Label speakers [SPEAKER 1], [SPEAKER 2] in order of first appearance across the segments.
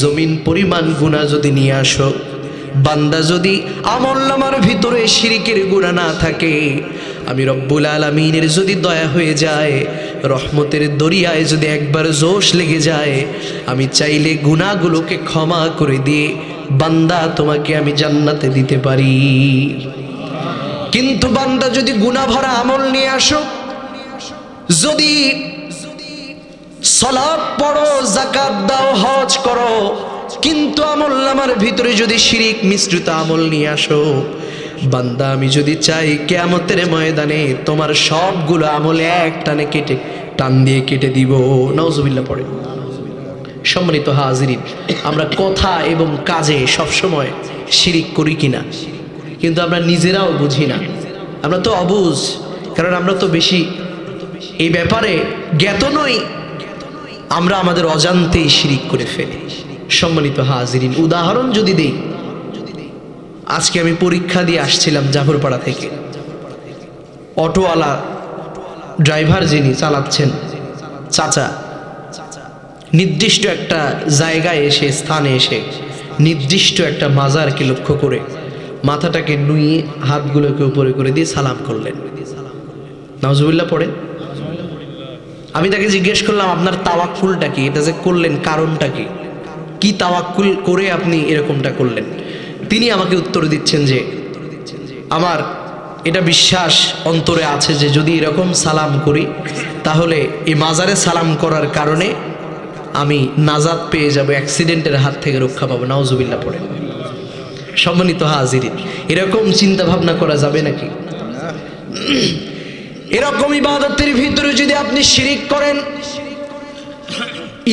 [SPEAKER 1] জমিন পরিমাণ গুনাহ যদি নিয়ে আসো, বান্দা যদি আমল নামার ভিতরে শিরিকের গুণা না থাকে, আমি রব্বুল আলমিনের যদি দয়া হয়ে যায়, রহমতের দরিয়ায় যদি একবার জোশ লেগে যায়, আমি চাইলে গুণাগুলোকে ক্ষমা করে দিয়ে বান্দা তোমাকে আমি জান্নাতে দিতে পারি। কিন্তু বান্দা যদি গুণা ভরা আমল নিয়ে আসো, যদি সলাপ পড়ো জাকাত দাও, হজ করো। কিন্তু আমল নামার ভিতরে যদি শিরিক মিশ্রিত আমল নিয়ে আসো, বান্দা, আমি যদি চাই কেয়ামতের ময়দানে তোমার সবগুলো আমল এক টানে কেটে, টান দিয়ে কেটে দিব। নওজুবিল্লা পড়ে সম্মানিত হাজিরিন, আমরা কথা এবং কাজে সবসময় শিরিক করি কিনা? কিন্তু আমরা নিজেরাও বুঝি না। আমরা তো অবুঝ, কারণ আমরা তো বেশি এই ব্যাপারে জ্ঞাত নই। আমরা আমাদের অজান্তেই শিরিক করে ফেলি। সম্মানিত হাজিরিন, উদাহরণ যদি দেই, আজকে আমি পরীক্ষা দিয়ে আসছিলাম জাফরপাড়া থেকে। অটোওয়ালা ড্রাইভার যিনি চালাচ্ছেন, চাচা, নির্দিষ্ট একটা জায়গায় এসে, স্থানে এসে, নির্দিষ্ট একটা মাজারকে লক্ষ্য করে মাথাটাকে নুয়ে হাতগুলোকে উপরে করে দিয়ে সালাম করলেন। নাজুবিল্লা পড়ে। আমি তাকে জিজ্ঞেস করলাম, আপনার তাওয়াক্কুলটা কি? এটা যে করলেন কারণটা কি? কি তাওয়াক্কুল করে আপনি এরকমটা করলেন? তিনি আমাকে উত্তর দিচ্ছেন যে, আমার এটা বিশ্বাস অন্তরে আছে যে যদি এরকম সালাম করি, তাহলে এই মাজারে সালাম করার কারণে আমি নাজাদ পেয়ে যাব, অ্যাক্সিডেন্টের হাত থেকে রক্ষা পাবো। নাওজুবিল্লা পড়ে। সম্মানিত হাজিরিন, এরকম চিন্তা ভাবনা করা যাবে নাকি? এরকম ইবাদতের ভিতরে যদি আপনি শিরিক করেন,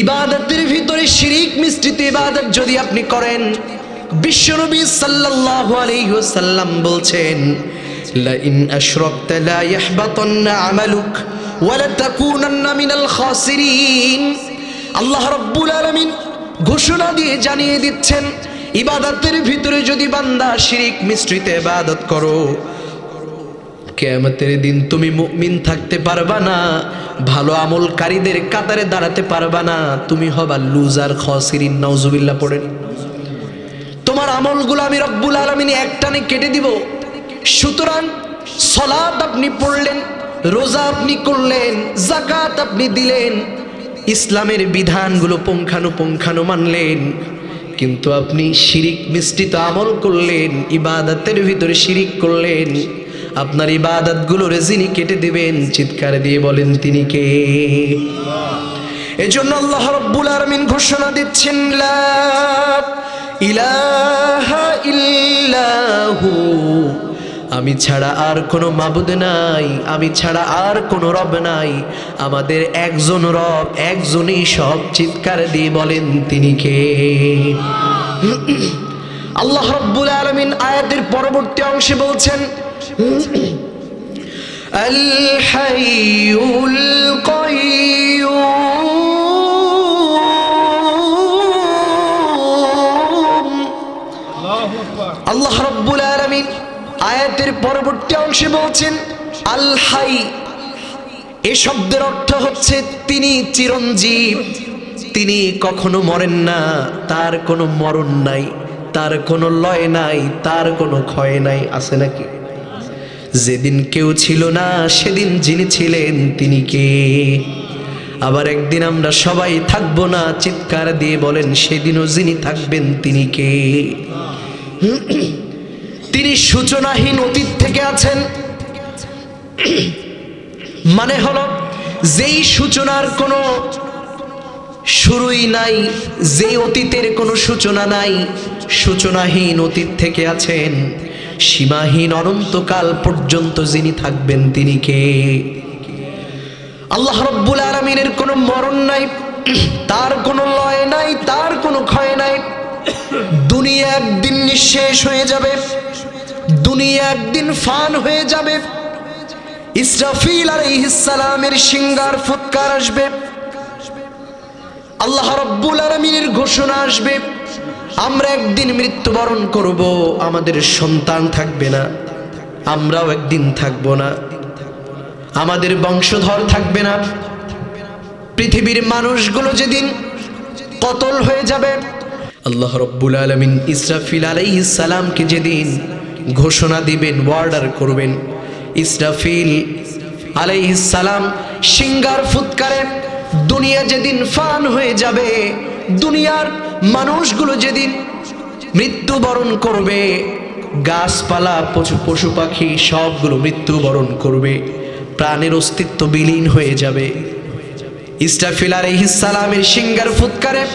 [SPEAKER 1] ইবাদতের ভিতরে শিরিক মিশ্রিত ইবাদত যদি আপনি করেন, বিশ্বনবী সাল্লাল্লাহু আলাইহি ওয়াসাল্লাম বলছেন লা ইন আশরাকতা লা ইয়াহবাতান্না আমালুক ওয়া লা তাকুনান্না মিনাল খাসিরিন। আল্লাহ রাব্বুল আলামিন ঘোষণা দিয়ে জানিয়ে দিচ্ছেন, ইবাদতের ভিতরে যদি বান্দা শিরিক মিশ্রিত ইবাদত করো কেয়ামতের দিন তুমি মুমিন থাকতে পারবা না, ভালো আমলকারীদের কাতারে দাঁড়াতে পারবা না, তুমি হবা লুজার খসিরিন নওজুবিল্লাহ পড়েন। তোমার আমলগুলো আমি রব্বুল আলমিনী একটানে কেটে দিব। সুতরাং সলাত আপনি পড়লেন, রোজা আপনি করলেন জাকাত আপনি দিলেন, ইসলামের বিধানগুলো পুঙ্খানুপুঙ্খানু মানলেন। কিন্তু আপনি শিরিক মিষ্টিত আমল করলেন, ইবাদতের ভিতরে শিরিক করলেন। আপনার ইবাদতগুলো যিনি কেটে দিবেন, চিৎকার দিয়ে বলেন তিনি কে? এজন্য আল্লাহ রব্বুল আলামিন ঘোষণা দিচ্ছেন, লা ইলাহা আমি ছাড়া আর কোনো মাবুদ নাই, আমি ছাড়া আর কোনো রব নাই। আমাদের একজন রব, একজনই সব, চিৎকার দিয়ে বলেন তিনি কে? আল্লাহ রব্বুল আলামিন আয়াতের পরবর্তী অংশে বলছেন الحي القيوم আল্লাহ রব্বুল আলামিন আয়াতের পরবর্তী অংশে বলছেন আল হাই এ শব্দের অর্থ হচ্ছে তিনি চিরঞ্জীব তিনি কখনো মরেন না তার কোনো মরণ নাই তার কোনো লয় নাই তার কোনো ক্ষয় নাই আছে নাকি যেদিন কেউ ছিল না, সেদিন যিনি ছিলেন তিনি কে? আবার একদিন আমরা সবাই থাকব না, চিৎকার দিয়ে বলেন, সেদিনও যিনি থাকবেন তিনি কে? তিনি সূচনাহীন অতীত থেকে আছেন। মানে হলো, যেই সূচনার কোনো শুরুই নাই, যে অতীতের কোনো সূচনা নাই, সূচনাহীন অতীত থেকে আছেন। সীমাহীন অনন্তকাল পর্যন্ত যিনি থাকবেন তিনি কে? আল্লাহ রব্বুল আলমিনের কোনো মরণ নাই, তার কোনো লয় নাই, তার কোনো ক্ষয় নাই। দুনিয়া একদিন নিঃশেষ হয়ে যাবে, দুনিয়া একদিন ফান হয়ে যাবে। ইসরাফিল আলাইহিস সালামের সিঙ্গার ফুৎকার আসবে। আল্লাহ রব্বুল আলমিনের ঘোষণা আসবে আমরা একদিন মৃত্যুবরণ করব, আমাদের সন্তান থাকবে না, আমরাও একদিন থাকব না, আমাদের বংশধর থাকবে না, পৃথিবীর মানুষগুলো যেদিন কতল হয়ে যাবে, আল্লাহ রব্বুল আলমিন ইসরাফিল আলাইহিস সালামকে যেদিন ঘোষণা দিবেন ওয়ার্ডার করবেন, ইসরাফিল আলাইহিস সালাম সিঙ্গার ফুৎকারে দুনিয়া যেদিন ফান হয়ে যাবে দুনিয়ার মানুষগুলো যেদিন মৃত্যুবরণ করবে, গাছপালা, পশু পশু পাখি, সবগুলো মৃত্যুবরণ করবে, প্রাণের অস্তিত্ব বিলীন হয়ে যাবে। ইস্টাফিল আলাইহিস সালামের সিঙ্গার ফুৎকারে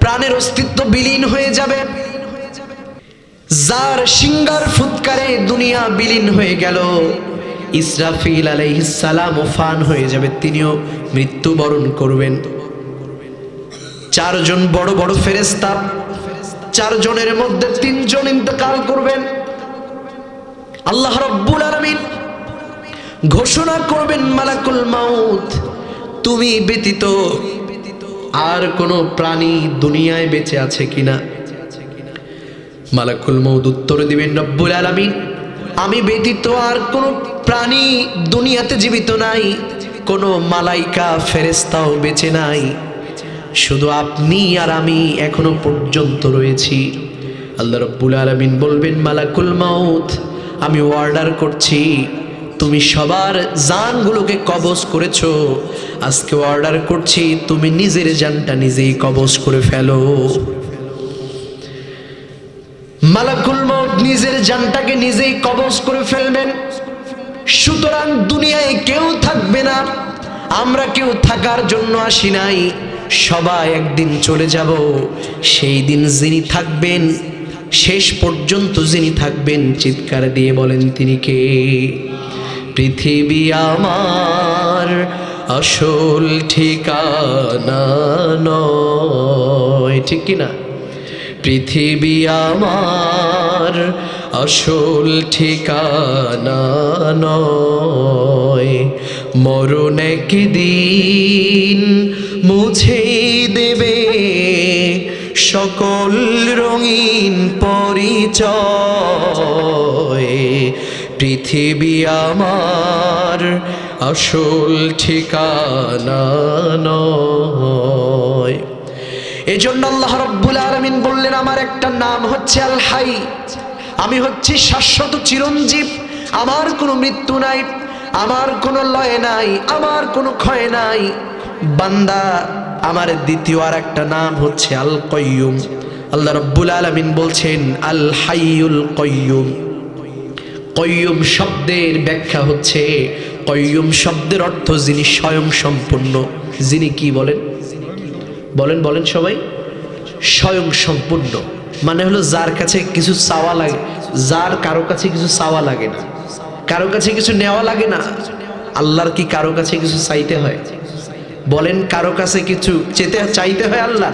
[SPEAKER 1] প্রাণের অস্তিত্ব বিলীন হয়ে যাবে। যার সিঙ্গার ফুৎকারে দুনিয়া বিলীন হয়ে গেল, ইসরাফিল আলাইহিস সালাম ও ফান হয়ে যাবে, তিনিও মৃত্যুবরণ করবেন। চারজন বড় বড় ফেরেস্তা চারজনের মধ্যে তিনজন ইন্তকাল করবেন। আল্লাহ রব্বুল আলামিন ঘোষণা করবেন, মালাকুল মাউত, তুমি ব্যতীত আর কোনো প্রাণী দুনিয়ায় বেঁচে আছে কিনা? মালাকুল মৌদ উত্তর দিবেন, রব্বুল আলামিন, আমি ব্যতীত আর কোনো প্রাণী দুনিয়াতে জীবিত নাই, কোনো মালাইকা ফেরেস্তাও বেঁচে নাই। শুধু আপনি আর আমি এখনও পর্যন্ত রয়েছি। আল্লাহ রব্বুল আলামিন বলবেন, মালাকুল মাউথ আমি অর্ডার করছি। তুমি সবার জানগুলোকে কবজ করেছ। আজকে অর্ডার করছি, তুমি নিজের জানটা নিজেই কবজ করে ফেলো। মালাকুল মউত নিজের জানটাকে নিজেই কবজ করে ফেলবেন। সুতরাং দুনিয়ায় কেউ থাকবে না। আমরা কেউ থাকার জন্য আসি নাই। সবাই একদিন চলে যাব। সেই দিন যিনি থাকবেন, শেষ পর্যন্ত যিনি থাকবেন, চিৎকার দিয়ে বলেন তিনি কে? পৃথিবী আমার আসল ঠিকানা নয়। ঠিক কিনা? পৃথিবী আমার আসল ঠিকানা নয়। মরণ একদিন মুছে দেবে সকল রঙিন পরিচয়। পৃথিবী আমার আসল ঠিকানা নয়। এই জন্য আল্লাহ রব্বুল আলমিন বললেন, আমার একটা নাম হচ্ছে আল হাই আমি হচ্ছি শাশ্বত চিরঞ্জীব। আমার কোনো মৃত্যু নাই, আমার কোনো লয় নাই, আমার কোনো ক্ষয় নাই। বান্দা, আমার দ্বিতীয় আর একটা নাম হচ্ছে আল কয়ুম আল্লাহ রব্বুল আলমিন বলছেন, আল হাইউল কয়ুম কয়ুম শব্দের ব্যাখ্যা হচ্ছে কয়ুম শব্দের অর্থ যিনি স্বয়ং সম্পূর্ণ। যিনি কি বলেন? বলেন বলেন সবাই। স্বয়ং সম্পূর্ণ। মানে হলো যার কাছে কিছু চাওয়া লাগে, যার কারও কাছে কিছু চাওয়া লাগে না। কারও কাছে কিছু নেওয়া লাগে না, আল্লাহর কি কারও কাছে কিছু চাইতে হয়? বলেন, কারও কাছে কিছু চেতে, চাইতে হয় আল্লাহ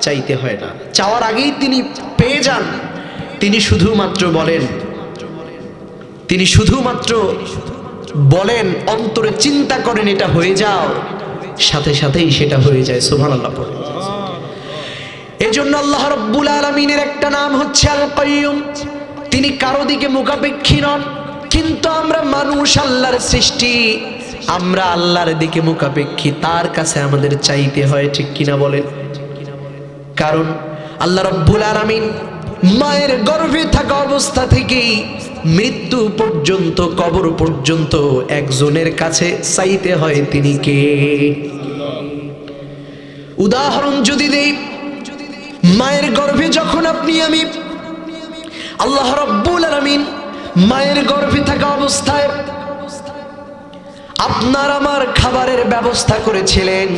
[SPEAKER 1] চাইতে হয় না। চাওয়ার আগেই তিনি পেয়ে যান। তিনি শুধুমাত্র বলেন, তিনি শুধুমাত্র বলেন, অন্তরে চিন্তা করেন, এটা হয়ে যাও। সাথে সাথেই সেটা হয়ে যায় সোভান আল্লাহ পড়ে এই জন্য আল্লাহ রব্বুল আলমিনের একটা নাম হচ্ছে আল কয়ুম তিনি কারও দিকে মুখাপেক্ষী নন, কিন্তু আমরা মানুষ আল্লাহর সৃষ্টি, আমরা আল্লাহর দিকে মুখাপেক্ষী, তার কাছে আমাদের চাইতে হয়, ঠিক কিনা বলেন? কারণ আল্লাহ রব্বুল আলমিন মায়ের গর্ভে থাকা অবস্থা থেকেই মৃত্যু পর্যন্ত, কবর পর্যন্ত একজনের কাছে চাইতে হয় তিনি কে? উদাহরণ যদি দেই মায়ের গর্ভে যখন আপনি, আমি আল্লাহ রব্বুল আলমিন মায়ের গর্ভে থাকা অবস্থায় আপনার আমার খাবারের ব্যবস্থা করেছিলেন,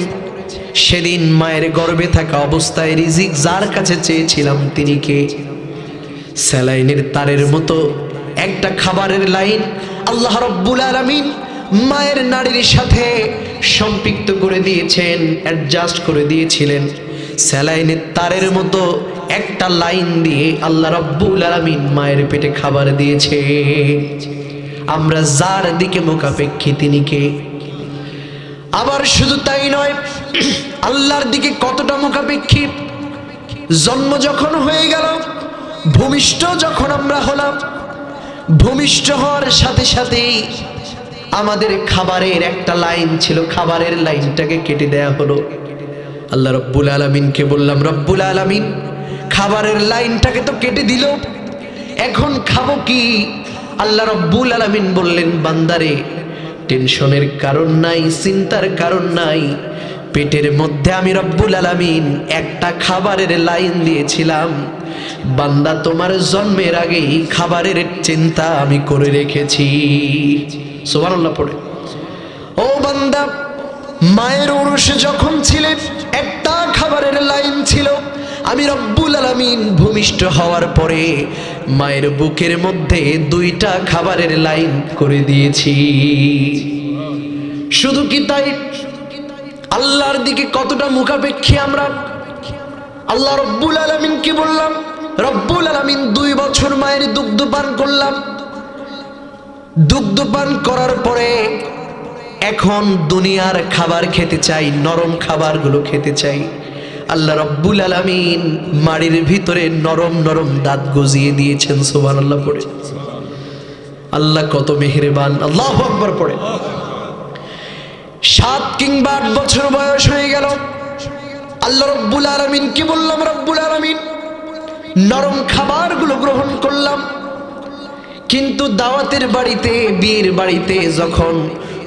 [SPEAKER 1] সেদিন মায়ের গর্ভে থাকা অবস্থায় রিজিক যার কাছে চেয়েছিলাম তিনি কে? স্যালাইনের তারের মতো একটা খাবারের লাইন আল্লাহ রব্বুল আলমিন মায়ের নারীর সাথে সম্পৃক্ত করে দিয়েছেন অ্যাডজাস্ট করে দিয়েছিলেন। স্যালাইনের তারের মতো একটা লাইন দিয়ে আল্লাহ রব্বুল আলমিন মায়ের পেটে খাবার দিয়েছে। আমরা যার দিকে মোকাপেক্ষী তিনি কে? আবার শুধু তাই নয়, আল্লাহর দিকে কতটা মুখাপেক্ষী? জন্ম যখন হয়ে গেল, ভূমিষ্ঠ যখন আমরা হলাম, ভূমিষ্ঠ হওয়ার সাথে সাথেই আমাদের খাবারের একটা লাইন ছিল, খাবারের লাইনটাকে কেটে দেয়া হলো। আল্লাহ রব্বুল আলমিনকে বললাম, রব্বুল আলমিন, খাবারের লাইনটাকে তো কেটে দিল। এখন খাব কি? আল্লাহ রব্বুল আলমিন বললেন, বান্দারে, টেনশনের কারণ নাই, চিন্তার কারণ নাই। পেটের মধ্যে আমি রব্বুল আলামিন একটা খাবারের লাইন দিয়েছিলাম। বান্দা তোমার জন্মের আগেই খাবারের চিন্তা আমি করে রেখেছি। সুবহানাল্লাহ পড়ে। ও বান্দা মায়ের উরুষে যখন ছিলেন একটা খাবারের লাইন ছিল, আমি রব্বুল আলামিন ভূমিষ্ঠ হওয়ার পরে মায়ের বুকের মধ্যে দুইটা খাবারের লাইন করে দিয়েছি। শুধু কি তাই? আল্লাহর দিকে কতটা মুখাপেক্ষী আমরা? আল্লাহ রব্বুল আলমিন কি বললাম, রব্বুল আলমিন দুই বছর মায়ের দুগ্ধ পান করলাম। দুগ্ধ পান করার পরে এখন দুনিয়ার খাবার খেতে চাই, নরম খাবারগুলো খেতে চাই। আল্লাহ রব্বুল আলমিন মাড়ির ভিতরে নরম নরম দাঁত গজিয়ে দিয়েছেন সোবান আল্লাহ পড়ে। আল্লাহ কত মেহেরবান, আল্লাহ আকবর পড়ে। সাত কিংবা আট বছর বয়স হয়ে গেল। আল্লাহ রব্বুল আলমিন কি বললাম, রব্বুল আলমিন? নরম খাবারগুলো গ্রহণ করলাম। কিন্তু দাওয়াতের বাড়িতে, বিয়ের বাড়িতে যখন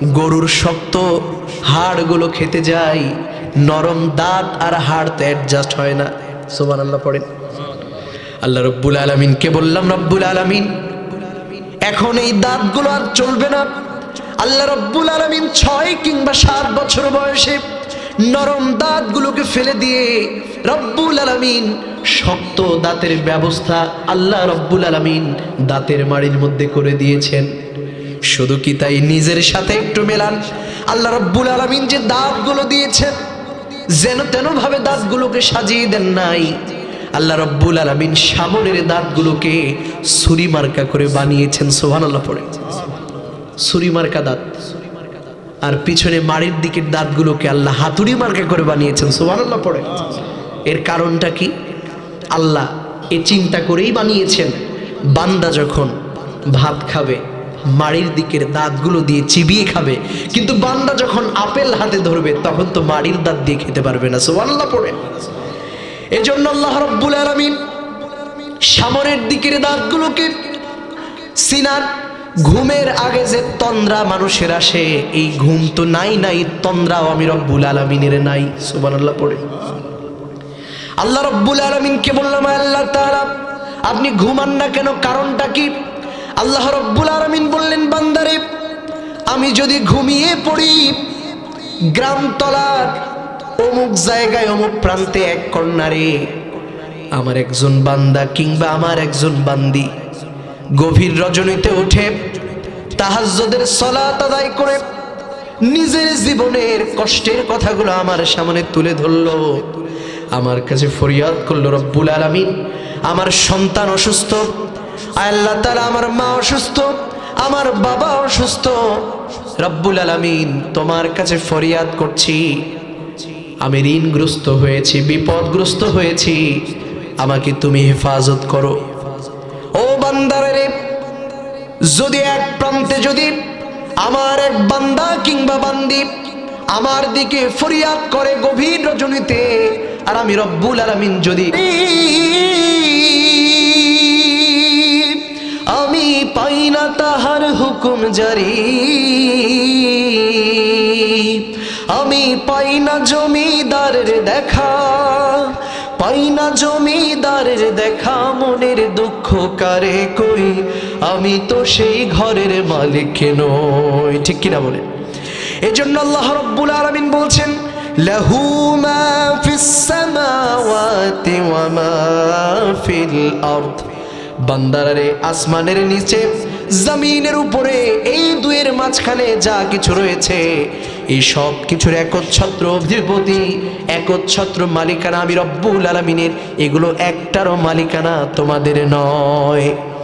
[SPEAKER 1] গরুর শক্ত হাড়গুলো খেতে যাই, নরম দাঁত আর হাড় তো অ্যাডজাস্ট হয় না। সোমান আল্লাহ পড়েন। আল্লাহ রব্বুল আলমিনকে বললাম রব্বুল আলমিন? এখন এই দাঁতগুলো আর চলবে না। আল্লাহ রব্বুল আলমিন ছয় কিংবা সাত বছর বয়সে নরম দাঁতগুলোকে ফেলে দিয়ে রব্বুল আলমিন শক্ত দাঁতের ব্যবস্থা আল্লাহ রব্বুল আলমিন দাঁতের মাড়ির মধ্যে করে দিয়েছেন। শুধু কি তাই নিজের সাথে একটু মেলান? আল্লাহ রব্বুল আলমিন যে দাঁতগুলো দিয়েছেন, যেন তেন ভাবে দাঁতগুলোকে সাজিয়ে দেন নাই। আল্লাহ রব্বুল আলমিন সামনের দাঁতগুলোকে ছুরি মার্কা করে বানিয়েছেন সোহান আল্লাহ পড়ে। ছুরি মার্কা দাঁত। আর পিছনে মাড়ির দিকের দাঁতগুলোকে আল্লাহ হাতুড়ি মার্কা করে বানিয়েছেন সোহান আল্লাহ পড়ে। এর কারণটা কি? আল্লাহ এ চিন্তা করেই বানিয়েছেন, বান্দা যখন ভাত খাবে মাড়ির দিকের দাঁতগুলো দিয়ে চিবিয়ে খাবে। কিন্তু বান্দা যখন আপেল হাতে ধরবে, তখন তো মাড়ির দাঁত দিয়ে খেতে পারবে না। আল্লাহ পড়ে। এজন্য আল্লাহ রব্বুল আলমিন সামনের দিকের দাঁতগুলোকে সিনার ঘুমের আগে যে তন্দ্রা মানুষের আসে, এই ঘুম তো নাই নাই, তন্দ্রাও আমি রব্বুল আলমিনের নাই। সুবান আল্লাহ পড়ে। আল্লাহ রব্বুল আলমিনকে বললাম, আল্লাহ তারা আপনি ঘুমান না কেন? কারণটা কি? আল্লাহ রব্বুল আলমিন বললেন, বান্দারে, আমি যদি ঘুমিয়ে পড়ি গ্রামতলার অমুক জায়গায় অমুক প্রান্তে এক কন্যারে, আমার একজন বান্দা কিংবা আমার একজন বান্দি গভীর রজনীতে উঠে তাহাজ্জদের সলাত আদায় করে নিজের জীবনের কষ্টের কথাগুলো আমার সামনে তুলে ধরলো। আমার কাছে ফরিয়াদ করল, রব্বুল আলামিন, আমার সন্তান অসুস্থ আল্লাহ তাআলা, আমার মা অসুস্থ, আমার বাবা অসুস্থ। রব্বুল আলামিন, তোমার কাছে ফরিয়াদ করছি। আমি ঋণগ্রস্ত হয়েছি, বিপদগ্রস্ত হয়েছি। আমাকে তুমি হেফাজত করো। ও বান্দারে, যদি এক প্রান্তে যদি আমার এক বান্দা কিংবা বান্দি আমার দিকে ফরিয়াদ করে গভীর রজনীতে, আর আমি রব্বুল আলামিন যদি আমি পাই না তাহার হুকুম জারি। আমি পাই না জমিদারের দেখা, পাই না জমিদারের দেখা, মনের দুঃখ কারে কই? আমি তো সেই ঘরের মালিক নই। ঠিক কিনা বলে এজন্য আল্লাহ রব্বুল আলামিন বলছেন, লাহু মা ফিস সামাওয়াতি ওয়া মা ফিল আরদ। বান্দারে আসমানের নিচে, জমিনের উপরে, এই দুয়ের মাঝখানে যা কিছু রয়েছে, এই সব কিছুর একচ্ছত্র অধিপতি, একচ্ছত্র মালিকানা আমি রব্বুল আলমিনের, এগুলো একটারও মালিকানা তোমাদের নয়।